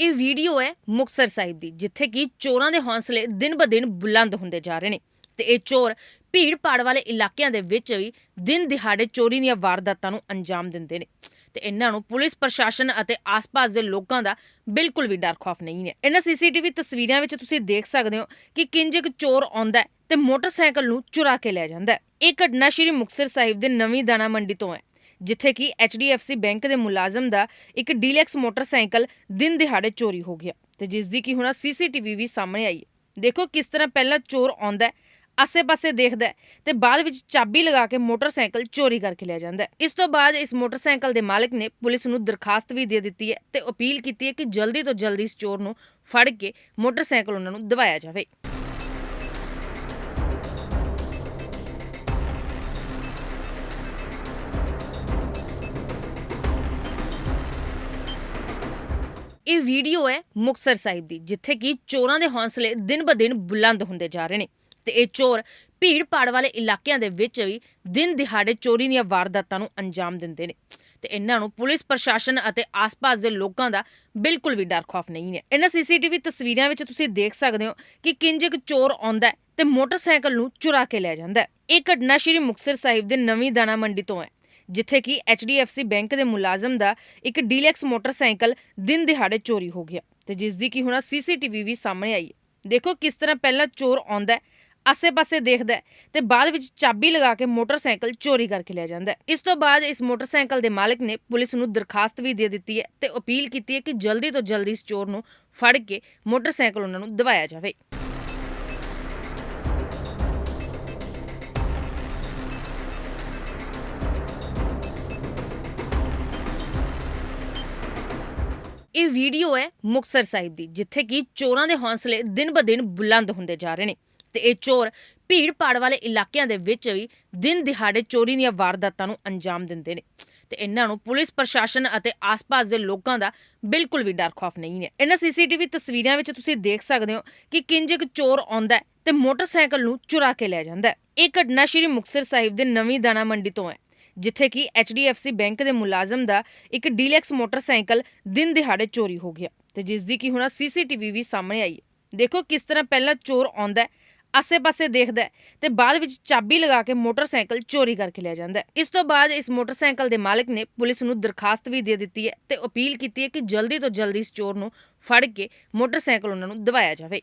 ਇਹ ਵੀਡੀਓ ਹੈ ਮੁਕਤਸਰ ਸਾਹਿਬ ਦੀ, ਜਿੱਥੇ ਕਿ ਚੋਰਾਂ ਦੇ ਹੌਸਲੇ ਦਿਨ-ਬ-ਦਿਨ ਬੁਲੰਦ ਹੁੰਦੇ ਜਾ ਰਹੇ ਨੇ ਤੇ ਇਹ ਚੋਰ ਭੀੜ ਭਾੜ ਵਾਲੇ ਇਲਾਕਿਆਂ ਦੇ ਵਿੱਚ ਵੀ ਦਿਨ ਦਿਹਾੜੇ ਚੋਰੀ ਦੀਆਂ ਵਾਰਦਾਤਾਂ ਨੂੰ ਅੰਜਾਮ ਦਿੰਦੇ ਨੇ ਤੇ ਇਹਨਾਂ ਨੂੰ ਪੁਲਿਸ, ਪ੍ਰਸ਼ਾਸਨ ਅਤੇ ਆਸ-ਪਾਸ ਦੇ ਲੋਕਾਂ ਦਾ ਬਿਲਕੁਲ ਵੀ ਡਰ ਖੌਫ ਨਹੀਂ ਹੈ। ਇਹਨਾਂ ਸੀਸੀਟੀਵੀ ਤਸਵੀਰਾਂ ਵਿੱਚ ਤੁਸੀਂ ਦੇਖ ਸਕਦੇ ਹੋ ਕਿ ਕਿੰਜ ਇੱਕ ਚੋਰ ਆਉਂਦਾ ਹੈ ਤੇ ਮੋਟਰਸਾਈਕਲ ਨੂੰ ਚੁਰਾ ਕੇ ਲੈ ਜਾਂਦਾ ਹੈ। ਇਹ ਘਟਨਾ ਸ਼੍ਰੀ ਮੁਕਤਸਰ ਸਾਹਿਬ ਦੇ ਨਵੀਂ ਦਾਣਾ ਮੰਡੀ ਤੋਂ ਹੈ। ਜਿੱਥੇ ਕਿ HDFC ਬੈਂਕ ਦੇ ਮੁਲਾਜ਼ਮ ਦਾ ਇੱਕ ਡੀਲੈਕਸ ਮੋਟਰਸਾਈਕਲ ਦਿਨ ਦਿਹਾੜੇ ਚੋਰੀ ਹੋ ਗਿਆ ਤੇ ਜਿਸ ਦੀ ਕਿ ਹੁਣ ਸੀਸੀਟੀਵੀ ਵੀ ਸਾਹਮਣੇ ਆਈ ਹੈ। ਦੇਖੋ ਕਿਸ ਤਰ੍ਹਾਂ ਪਹਿਲਾਂ ਚੋਰ ਆਉਂਦਾ ਹੈ, ਆਸੇ-ਪਾਸੇ ਦੇਖਦਾ ਹੈ ਤੇ ਬਾਅਦ ਵਿੱਚ ਚਾਬੀ ਲਗਾ ਕੇ ਮੋਟਰਸਾਈਕਲ ਚੋਰੀ ਕਰਕੇ ਲੈ ਜਾਂਦਾ ਇਸ ਤੋਂ ਬਾਅਦ ਇਸ ਮੋਟਰਸਾਈਕਲ ਦੇ ਮਾਲਕ ਨੇ ਪੁਲਿਸ ਨੂੰ ਦਰਖਾਸਤ ਵੀ ਦੇ ਦਿੱਤੀ ਹੈ ਤੇ ਅਪੀਲ ਕੀਤੀ ਹੈ ਕਿ ਜਲਦੀ ਤੋਂ ਜਲਦੀ ਇਸ ਚੋਰ ਨੂੰ ਫੜ ਕੇ ਮੋਟਰਸਾਈਕਲ ਉਹਨਾਂ ਨੂੰ ਦਿਵਾਇਆ ਜਾਵੇ। ਇਹ ਵੀਡੀਓ ਹੈ ਮੁਕਤਸਰ ਸਾਹਿਬ ਦੀ, ਜਿੱਥੇ ਕਿ ਚੋਰਾਂ ਦੇ ਹੌਸਲੇ ਦਿਨ-ਬ-ਦਿਨ ਬੁਲੰਦ ਹੁੰਦੇ ਜਾ ਰਹੇ ਨੇ ਤੇ ਇਹ ਚੋਰ ਭੀੜ ਭਾੜ ਵਾਲੇ ਇਲਾਕਿਆਂ ਦੇ ਵਿੱਚ ਵੀ ਦਿਨ ਦਿਹਾੜੇ ਚੋਰੀ ਦੀਆਂ ਵਾਰਦਾਤਾਂ ਨੂੰ ਅੰਜਾਮ ਦਿੰਦੇ ਨੇ ਤੇ ਇਹਨਾਂ ਨੂੰ ਪੁਲਿਸ, ਪ੍ਰਸ਼ਾਸਨ ਅਤੇ ਆਸ-ਪਾਸ ਦੇ ਲੋਕਾਂ ਦਾ ਬਿਲਕੁਲ ਵੀ ਡਰ ਖੌਫ ਨਹੀਂ ਹੈ। ਇਹਨਾਂ ਸੀਸੀਟੀਵੀ ਤਸਵੀਰਾਂ ਵਿੱਚ ਤੁਸੀਂ ਦੇਖ ਸਕਦੇ ਹੋ ਕਿ ਕਿੰਜ ਇੱਕ ਚੋਰ ਆਉਂਦਾ ਹੈ ਤੇ ਮੋਟਰਸਾਈਕਲ ਨੂੰ ਚੁਰਾ ਕੇ ਲੈ ਜਾਂਦਾ ਹੈ। ਇਹ ਘਟਨਾ ਸ਼੍ਰੀ ਮੁਕਤਸਰ ਸਾਹਿਬ ਦੇ ਨਵੀਂ ਦਾਣਾ ਮੰਡੀ ਤੋਂ ਹੈ। ਜਿੱਥੇ ਕਿ HDFC ਬੈਂਕ ਦੇ ਮੁਲਾਜ਼ਮ ਦਾ ਇੱਕ ਡੀਲੈਕਸ ਮੋਟਰਸਾਈਕਲ ਦਿਨ ਦਿਹਾੜੇ ਚੋਰੀ ਹੋ ਗਿਆ ਤੇ ਜਿਸ ਦੀ ਕਿ ਹੁਣ ਸੀਸੀਟੀਵੀ ਵੀ ਸਾਹਮਣੇ ਆਈ ਹੈ। ਦੇਖੋ ਕਿਸ ਤਰ੍ਹਾਂ ਪਹਿਲਾਂ ਚੋਰ ਆਉਂਦਾ ਹੈ, ਆਸੇ-ਪਾਸੇ ਦੇਖਦਾ ਹੈ ਤੇ ਬਾਅਦ ਵਿੱਚ ਚਾਬੀ ਲਗਾ ਕੇ ਮੋਟਰਸਾਈਕਲ ਚੋਰੀ ਕਰਕੇ ਲੈ ਜਾਂਦਾ ਇਸ ਤੋਂ ਬਾਅਦ ਇਸ ਮੋਟਰਸਾਈਕਲ ਦੇ ਮਾਲਕ ਨੇ ਪੁਲਿਸ ਨੂੰ ਦਰਖਾਸਤ ਵੀ ਦੇ ਦਿੱਤੀ ਹੈ ਤੇ ਅਪੀਲ ਕੀਤੀ ਹੈ ਕਿ ਜਲਦੀ ਤੋਂ ਜਲਦੀ ਇਸ ਚੋਰ ਨੂੰ ਫੜ ਕੇ ਮੋਟਰਸਾਈਕਲ ਉਹਨਾਂ ਨੂੰ ਦਿਵਾਇਆ ਜਾਵੇ। ਇਹ ਵੀਡੀਓ ਹੈ ਮੁਕਤਸਰ ਸਾਹਿਬ ਦੀ, ਜਿੱਥੇ ਕਿ ਚੋਰਾਂ ਦੇ ਹੌਸਲੇ ਦਿਨ-ਬ-ਦਿਨ ਬੁਲੰਦ ਹੁੰਦੇ ਜਾ ਰਹੇ ਨੇ ਤੇ ਇਹ ਚੋਰ ਭੀੜ ਭਾੜ ਵਾਲੇ ਇਲਾਕਿਆਂ ਦੇ ਵਿੱਚ ਵੀ ਦਿਨ ਦਿਹਾੜੇ ਚੋਰੀ ਦੀਆਂ ਵਾਰਦਾਤਾਂ ਨੂੰ ਅੰਜਾਮ ਦਿੰਦੇ ਨੇ ਤੇ ਇਹਨਾਂ ਨੂੰ ਪੁਲਿਸ, ਪ੍ਰਸ਼ਾਸਨ ਅਤੇ ਆਸ-ਪਾਸ ਦੇ ਲੋਕਾਂ ਦਾ ਬਿਲਕੁਲ ਵੀ ਡਰ ਖੌਫ ਨਹੀਂ ਹੈ। ਇਹਨਾਂ ਸੀਸੀਟੀਵੀ ਤਸਵੀਰਾਂ ਵਿੱਚ ਤੁਸੀਂ ਦੇਖ ਸਕਦੇ ਹੋ ਕਿ ਕਿੰਜ ਇੱਕ ਚੋਰ ਆਉਂਦਾ ਹੈ ਤੇ ਮੋਟਰਸਾਈਕਲ ਨੂੰ ਚੁਰਾ ਕੇ ਲੈ ਜਾਂਦਾ ਹੈ। ਇਹ ਘਟਨਾ ਸ਼੍ਰੀ ਮੁਕਤਸਰ ਸਾਹਿਬ ਦੇ ਨਵੀਂ ਦਾਣਾ ਮੰਡੀ ਤੋਂ ਹੈ। ਜਿੱਥੇ ਕਿ HDFC ਬੈਂਕ ਦੇ ਮੁਲਾਜ਼ਮ ਦਾ ਇੱਕ ਡੀਲੈਕਸ ਮੋਟਰਸਾਈਕਲ ਦਿਨ ਦਿਹਾੜੇ ਚੋਰੀ ਹੋ ਗਿਆ ਤੇ ਜਿਸ ਦੀ ਕਿ ਹੁਣ ਸੀਸੀਟੀਵੀ ਵੀ ਸਾਹਮਣੇ ਆਈ ਹੈ। ਦੇਖੋ ਕਿਸ ਤਰ੍ਹਾਂ ਪਹਿਲਾਂ ਚੋਰ ਆਉਂਦਾ ਹੈ, ਆਸੇ-ਪਾਸੇ ਦੇਖਦਾ ਹੈ ਤੇ ਬਾਅਦ ਵਿੱਚ ਚਾਬੀ ਲਗਾ ਕੇ ਮੋਟਰਸਾਈਕਲ ਚੋਰੀ ਕਰਕੇ ਲੈ ਜਾਂਦਾ ਇਸ ਤੋਂ ਬਾਅਦ ਇਸ ਮੋਟਰਸਾਈਕਲ ਦੇ ਮਾਲਕ ਨੇ ਪੁਲਿਸ ਨੂੰ ਦਰਖਾਸਤ ਵੀ ਦੇ ਦਿੱਤੀ ਹੈ ਤੇ ਅਪੀਲ ਕੀਤੀ ਹੈ ਕਿ ਜਲਦੀ ਤੋਂ ਜਲਦੀ ਇਸ ਚੋਰ ਨੂੰ ਫੜ ਕੇ ਮੋਟਰਸਾਈਕਲ ਉਹਨਾਂ ਨੂੰ ਦਿਵਾਇਆ ਜਾਵੇ।